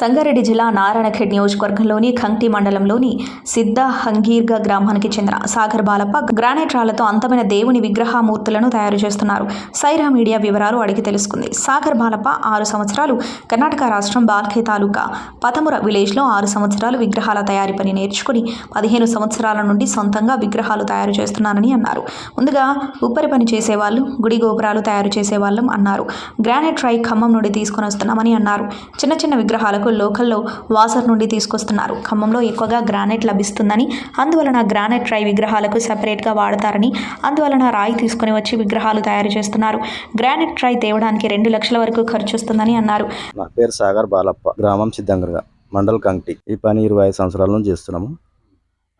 సంగారెడ్డి జిల్లా నారాయణఖేడ్ నియోజకవర్గంలోని ఖంక్టి మండలంలోని సిద్ధ హంగీర్గ గ్రామానికి చెందిన సాగర్ బాలప్ప గ్రానైట్ రాళ్ళతో అంతమైన దేవుని విగ్రహమూర్తులను తయారు చేస్తున్నారు. సైరా మీడియా వివరాలు అడిగి తెలుసుకుంది. సాగర్ బాలప్ప ఆరు సంవత్సరాలు కర్ణాటక రాష్ట్రం బాల్ఖే తాలూకా పతముర విలేజ్లో ఆరు సంవత్సరాలు విగ్రహాల తయారీ పని నేర్చుకుని పదిహేను సంవత్సరాల నుండి సొంతంగా విగ్రహాలు తయారు చేస్తున్నానని అన్నారు. ముందుగా ఉప్పరి పని చేసేవాళ్ళు గుడి గోపురాలు తయారు చేసేవాళ్ళం అన్నారు. గ్రానైట్ రాయి ఖమ్మం నుండి తీసుకొని వస్తున్నామని అన్నారు. చిన్న చిన్న విగ్రహాలకు లోకల్లో వాసర్ నుండి తీసుకొస్తున్నారు. ఖమ్మంలో ఎక్కువగా గ్రానైట్ లభిస్తుందని అందువలన గ్రానైట్ ట్రై విగ్రహాలకు సపరేట్గా వాడతారని అందువలన రాయి తీసుకుని వచ్చి విగ్రహాలు తయారు చేస్తున్నారు. గ్రానైట్ ట్రై తేవడానికి రెండు లక్షల వరకు ఖర్చు వస్తుందని అన్నారు. నా పేరు సాగర్ బాలప్ప గ్రామం సిద్ధంగా మండల్ కంక్టి ఈ పని ఇరవై ఐదు సంవత్సరాల నుంచి చేస్తున్నాము.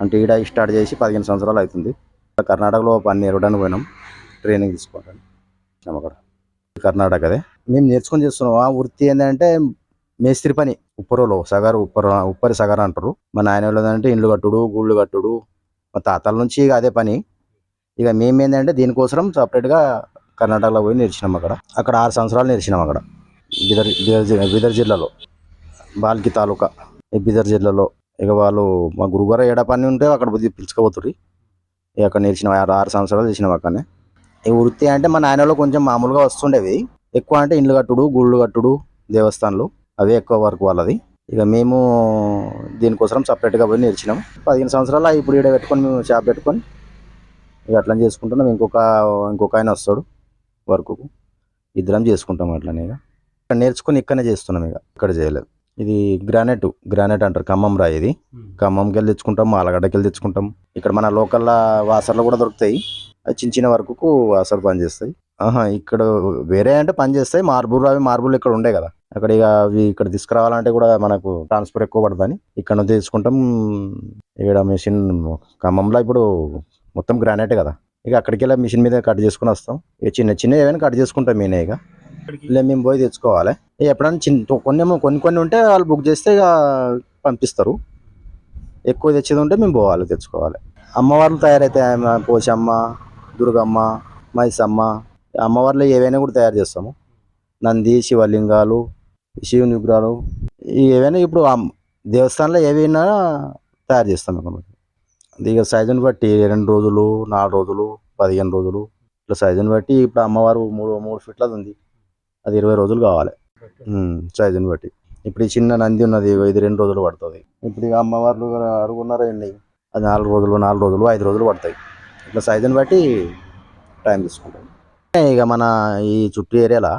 అంటే ఈడ స్టార్ట్ చేసి పదిహేను సంవత్సరాలు అవుతుంది. కర్ణాటకలో పని నేర్వడానికి పోయినాం. ట్రైనింగ్ తీసుకోవడానికి. అక్కడ కర్ణాటకదే. మేము నేర్చుకొని చేస్తున్నాం. ఆ వృత్తి ఏంటంటే మేస్త్రి పని. ఉప్పరలో సగారు ఉప్పర ఉప్పరి సగారు అంటారు. మా నాయన వాళ్ళు ఏంటంటే ఇండ్లు కట్టుడు గూళ్ళు కట్టుడు. మా తాతల నుంచి ఇక అదే పని. ఇక మేము ఏంటంటే దీనికోసం సపరేట్గా కర్ణాటకలో పోయి నేర్చినాం అక్కడ. అక్కడ ఆరు సంవత్సరాలు నేర్చినాం అక్కడ. బిదర్ బిదర్ బిదర్ జిల్లాలో. బాల్కి తాలూకా. ఈ బిదర్ జిల్లాలో ఇక వాళ్ళు మా గురుగారు ఏడ పని ఉంటే అక్కడ పోయి పిలుచుకోపోతుర్రి. ఇక అక్కడ నేర్చిన ఆరు ఆరు సంవత్సరాలు చేసినాం అక్కడనే. ఈ వృత్తి అంటే మా నాయనలో కొంచెం మామూలుగా వస్తుండేవి. ఎక్కువ అంటే ఇండ్లు కట్టుడు గుళ్ళు కట్టుడు దేవస్థానాలు. అవే ఎక్కువ వరకు వాళ్ళది. ఇక మేము దీనికోసం సపరేట్గా పోయి నేర్చినాం పదిహేను సంవత్సరాలు ఇప్పుడు ఈడ పెట్టుకొని మేము షాప్ పెట్టుకొని ఇక అట్లా చేసుకుంటున్నాం. ఇంకొక ఇంకొక ఆయన వస్తాడు వర్క్కు. ఇద్దరం చేసుకుంటాం అట్లనే ఇక. ఇక్కడ నేర్చుకుని ఇక్కడనే చేస్తున్నాం ఇక. ఇక్కడ చేయలేదు. ఇది గ్రానైట్ గ్రానైట్ అంటారు. ఖమ్మం రాయి ఇది. ఖమ్మంకి వెళ్ళి తెచ్చుకుంటాం ఆలగడ్డకి వెళ్ళి తెచ్చుకుంటాం. ఇక్కడ మన లోకల్ వాసర్లు కూడా దొరుకుతాయి. అది చిన్న చిన్న వరకు వాసర్ పని చేస్తాయి ఆహా ఇక్కడ వేరే అంటే పని చేస్తాయి మార్బుల్ అవి మార్బుల్ ఇక్కడ ఉండే కదా. అక్కడ ఇక అవి ఇక్కడ తీసుకురావాలంటే కూడా మనకు ట్రాన్స్ఫర్ ఎక్కువ పడుతుంది ఇక్కడ నుంచి తీసుకుంటాం. ఇక్కడ మెషిన్ ఖమ్మంలో ఇప్పుడు మొత్తం గ్రానైట్ కదా. ఇక అక్కడికి వెళ్ళి మిషన్ మీద కట్ చేసుకుని వస్తాం. ఇక చిన్న చిన్న ఏమైనా కట్ చేసుకుంటాం నేనే ఇక. ఇలా మేము పోయి తెచ్చుకోవాలి. ఇక ఎప్పుడైనా చిన్న కొన్ని కొన్ని కొన్ని ఉంటే వాళ్ళు బుక్ చేస్తే ఇక పంపిస్తారు. ఎక్కువ తెచ్చేది ఉంటే మేము పోవాలి తెచ్చుకోవాలి. అమ్మవార్లు తయారైతాయి మా పోచమ్మ దుర్గమ్మ మైసమ్మ? అమ్మవార్లు ఏవైనా కూడా తయారు చేస్తాము. నంది శివలింగాలు శివుని విగ్రహాలు. ఏవైనా ఇప్పుడు దేవస్థానంలో ఏవైనా తయారు చేస్తాం అన్నమాట. ఇక సైజుని బట్టి రెండు రోజులు నాలుగు రోజులు పదిహేను రోజులు. ఇట్లా సైజుని బట్టి ఇప్పుడు అమ్మవారు మూడు మూడు ఫీట్లది ఉంది. అది ఇరవై రోజులు కావాలి. సైజుని బట్టి. ఇప్పుడు ఈ చిన్న నంది ఉన్నది ఇది రెండు రోజులు పడుతుంది. ఇప్పుడు ఇక అమ్మవార్లు అడుగున్నారా అండి అది నాలుగు రోజులు నాలుగు రోజులు ఐదు రోజులు పడతాయి. ఇట్లా సైజుని బట్టి టైం తీసుకుంటాం. ఇక మన ఈ చుట్టూ ఏరియాలో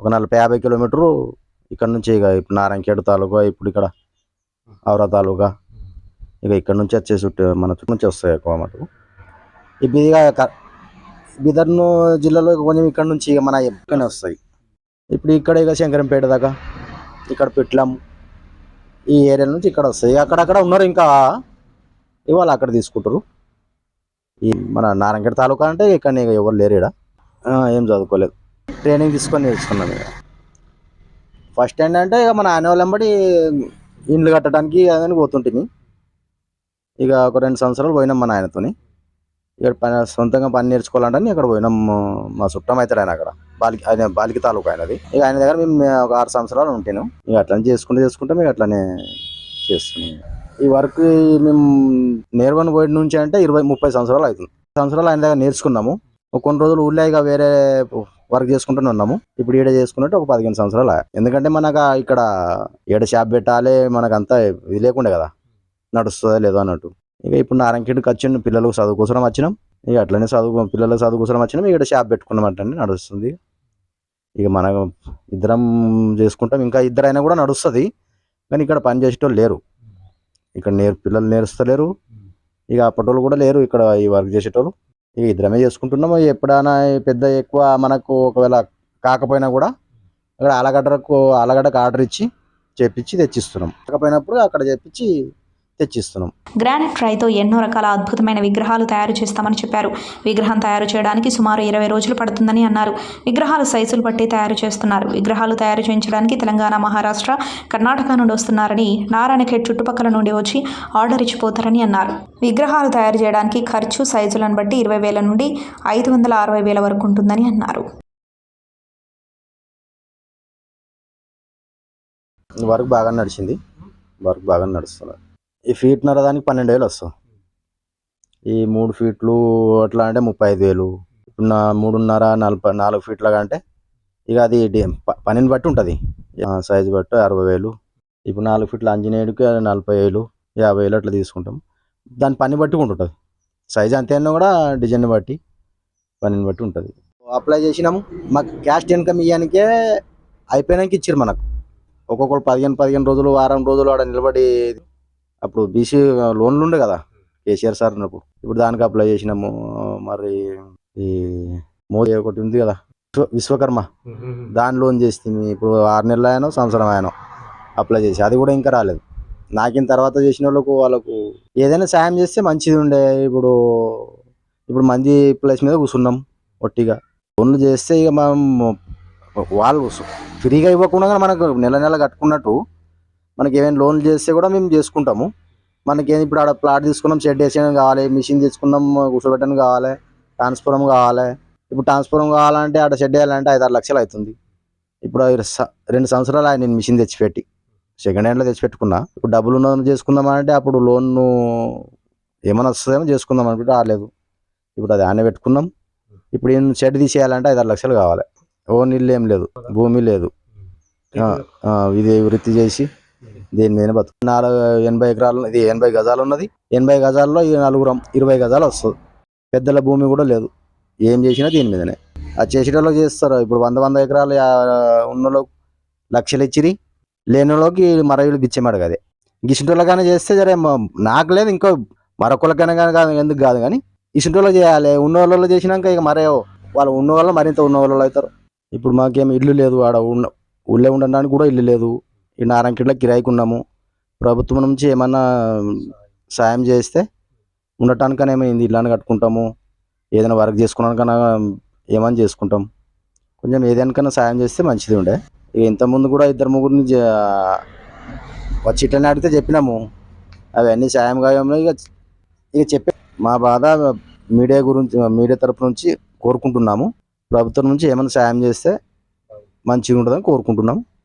ఒక నలభై యాభై కిలోమీటరు ఇక్కడ నుంచి ఇక ఇప్పుడు నారాయణఖేడ్ తాలూకా ఇప్పుడు ఇక్కడ ఆవరా తాలూకా ఇక ఇక్కడ నుంచి వచ్చే చుట్టూ మన చుట్టూ నుంచి వస్తాయి ఎక్కువ మటుకు ఇప్పుడు ఇక క- బిదర్ను జిల్లాలో కొంచెం ఇక్కడ నుంచి ఇక మన ఎక్కడనే వస్తాయి. ఇప్పుడు ఇక్కడ ఇక శంకరంపేట దాకా ఇక్కడ పిట్లం ఈ ఏరియా నుంచి ఇక్కడ వస్తాయి. అక్కడక్కడ ఉన్నారు ఇంకా ఇవాళ అక్కడ తీసుకుంటారు. ఈ మన నారాయణగఢ తాలూకా అంటే ఇక్కడ ఇక ఎవరు లేరు ఇక్కడ ఏం చదువుకోలేదు. ట్రైనింగ్ తీసుకొని నేర్చుకున్నాను ఇక. ఫస్ట్ ఏంటంటే ఇక మన ఆయన వెంబడి ఇండ్లు కట్టడానికి అదని పోతుంటిమి. ఇక ఒక రెండు సంవత్సరాలు పోయినాం మా నాయనతోని ఇక్కడ పని సొంతంగా పని నేర్చుకోవాలంటే ఇక్కడ పోయినాం. మా చుట్టం అవుతాడు ఆయన అక్కడ. బాలికి ఆయన బాలికి తాలూకా ఆయనది. ఇక ఆయన దగ్గర మేము ఒక ఆరు సంవత్సరాలు ఉంటాను ఇక అట్లనే చేసుకుంటూ చేసుకుంటే మేము అట్లనే చేస్తున్నాం. ఈ వర్క్ మేము నేర్వని పోయిన నుంచి అంటే ఇరవై ముప్పై సంవత్సరాలు అవుతుంది. సంవత్సరాలు ఆయన దగ్గర నేర్చుకున్నాము. కొన్ని రోజులు ఊళ్ళో ఇక వేరే వర్క్ చేసుకుంటూనే ఉన్నాము. ఇప్పుడు ఈడ చేసుకున్నట్టు ఒక పదిహేను సంవత్సరాలు ఎందుకంటే మనకు ఇక్కడ ఏడ షాప్ పెట్టాలి మనకు ఇది లేకుండే కదా. నడుస్తుందా లేదో అన్నట్టు. ఇక ఇప్పుడు నారాయణఖేడ్కి వచ్చిన పిల్లలకు చదువు కోసం వచ్చినాం. ఇక అట్లనే చదువు పిల్లలకు చదువు కోసం వచ్చినాం. ఇక్కడ షాప్ పెట్టుకున్నామంటే నడుస్తుంది. ఇక మన ఇద్దరం చేసుకుంటాం. ఇంకా ఇద్దరైనా కూడా నడుస్తుంది. కానీ ఇక్కడ పని చేసేటోళ్ళు లేరు. ఇక్కడ నేర్ పిల్లలు నేర్స్తలేరు. ఇక అప్పటోళ్ళు కూడా లేరు. ఇక్కడ ఈ వర్క్ చేసేటోళ్ళు. ఇక ఇద్దరమే చేసుకుంటున్నాము. ఎప్పుడైనా పెద్ద ఎక్కువ మనకు ఒకవేళ కాకపోయినా కూడా అక్కడ ఆలగడ్డకు ఆలగడ్డకు ఆర్డర్ ఇచ్చి చేపించి తెచ్చిస్తున్నాం. కాకపోయినప్పుడు అక్కడ చేపించి తెచ్చిస్తున్నాం గ్రానైట్ ట్రైతో ఎన్నో రకాల అద్భుతమైన విగ్రహాలు తయారు చేస్తామని చెప్పారు. విగ్రహం తయారు చేయడానికి సుమారు ఇరవై రోజులు పడుతుందని అన్నారు. విగ్రహాలు సైజులు బట్టి తయారు చేస్తున్నారు. విగ్రహాలు తయారు చేయించడానికి తెలంగాణ మహారాష్ట్ర కర్ణాటక నుండి వస్తున్నారని నారాయణఖేడ్ చుట్టుపక్కల నుండి వచ్చి ఆర్డర్ ఇచ్చిపోతారని అన్నారు. విగ్రహాలు తయారు చేయడానికి ఖర్చు సైజులను బట్టి ఇరవై వేల నుండి ఐదు వందల అరవై వేల వరకు ఉంటుందని అన్నారు. వర్క్ బాగా నడిచింది. వర్క్ బాగా నడుస్తున్నది ఈ ఫీట్నర దానికి పన్నెండు వేలు వస్తుంది ఈ మూడు ఫీట్లు అట్లా అంటే ముప్పై ఐదు వేలు. ఇప్పుడు నా మూడున్నర నలభై నాలుగు ఫీట్ల అంటే ఇక అది ప- పనిని బట్టి ఉంటుంది. సైజు బట్టి అరవై వేలు. ఇప్పుడు నాలుగు ఫీట్ల అంజనేయుడికి నలభై వేలు యాభై వేలు అట్లా తీసుకుంటాం. దాని పని బట్టి ఉంటుంది. సైజ్ అంతేనా కూడా డిజైన్ బట్టి పనిని బట్టి ఉంటుంది. అప్లై చేసినాము. మాకు క్యాష్ ఇన్కమ్ ఇవ్వడానికే అయిపోయినాక ఇచ్చారు మనకు. ఒక్కొక్కరు పదిహేను పదిహేను రోజులు వారం రోజులు ఆడ నిలబడి అప్పుడు బీసీ లోన్లు ఉండే కదా కేసీఆర్ సార్ ఉన్నప్పుడు ఇప్పుడు దానికి అప్లై చేసినాము మరి ఈ మోదీ ఒకటి ఉంది కదా విశ్వ- విశ్వకర్మ. దాని లోన్ చేస్తుంది ఇప్పుడు ఆరు నెలలు ఆయనో సంవత్సరం ఆయనో అప్లై చేసి అది కూడా ఇంకా రాలేదు. నాకిన తర్వాత చేసిన వాళ్ళకు వాళ్ళకు ఏదైనా సాయం చేస్తే మంచిది ఉండే ఇప్పుడు ఇప్పుడు మంది ప్లేస్ మీద కూర్చున్నాం ఒట్టిగా. లోన్లు చేస్తే ఇక మనం వాళ్ళు ఫ్రీగా ఇవ్వకుండా మనకు నెల నెల కట్టుకున్నట్టు మనకి ఏమైనా లోన్లు చేస్తే కూడా మేము చేసుకుంటాము. మనకి ఇప్పుడు ఆడ ప్లాట్ తీసుకున్నాం షెడ్ వేసేయడం కావాలి మిషన్ తీసుకున్నాం కూర్చోబెట్టడం కావాలి ట్రాన్స్ఫారం కావాలి. ఇప్పుడు ట్రాన్స్ఫారం కావాలంటే ఆడ షెడ్ వేయాలంటే ఐదు ఆరు లక్షలు అవుతుంది. ఇప్పుడు రెండు సంవత్సరాలు ఆయన నేను మిషన్ తెచ్చిపెట్టి. సెకండ్ హ్యాండ్లో తెచ్చిపెట్టుకున్నా. ఇప్పుడు డబ్బులు ఉన్నది చేసుకుందాం అంటే అప్పుడు లోన్ ఏమైనా వస్తుందేమో చేసుకుందాం అనుకుంటే రాలేదు. ఇప్పుడు అది ఆయన పెట్టుకున్నాం. ఇప్పుడు ఈయన షెడ్ తీసేయాలంటే ఐదు ఆరు లక్షలు కావాలి. ఓ నీళ్ళు ఏం లేదు భూమి లేదు. ఇది వృత్తి చేసి దీని మీద బతుకు. నాలుగు ఎనభై ఎకరాలు ఇది ఎనభై గజాలు ఉన్నది. ఎనభై గజాల్లో ఈ నలుగురం ఇరవై గజాలు వస్తుంది. పెద్దల భూమి కూడా లేదు. ఏం చేసినా దీని మీదనే. అది చేసేటోళ్ళకి చేస్తారు. ఇప్పుడు వంద వంద ఎకరాలు ఉన్నలో లక్షలు ఇచ్చిరి లేని వాళ్ళకి మరవీళ్ళు బిచ్చమాడు కదే గిసింటోళ్ళకైనా చేస్తే జరే నాకు లేదు ఇంకో మరొకరికైనా కానీ కాదు ఎందుకు కాదు కానీ ఇసుంటోళ్ళు చేయాలి. ఉన్న వాళ్ళు చేసినాక ఇక మరే వాళ్ళు ఉన్న వాళ్ళు మరింత ఉన్న వాళ్ళు అవుతారు. ఇప్పుడు మాకేం ఇల్లు లేదు ఆడ ఉన్న ఊళ్ళో ఉండడానికి కూడా ఇల్లు లేదు. ఈ నారాయణకిట్ల కిరాయికి ఉన్నాము ప్రభుత్వం నుంచి ఏమన్నా సాయం చేస్తే ఉండటానికనే ఏమైంది ఇల్లు అని కట్టుకుంటాము. ఏదైనా వర్క్ చేసుకున్నాకన్నా ఏమని చేసుకుంటాం? కొంచెం ఏదైనా సాయం చేస్తే మంచిది ఉండే. ఇక ఇంతకుముందు కూడా ఇద్దరు ముగ్గురిని జ- వచ్చి ఇట్లనే అడిగితే చెప్పినాము. అవన్నీ సాయం గాయంలో ఇక ఇక చెప్పే మా బాధ మీడియా గురించి మీడియా తరపు నుంచి కోరుకుంటున్నాము. ప్రభుత్వం నుంచి ఏమైనా సాయం చేస్తే మంచిగా ఉంటుందని కోరుకుంటున్నాం.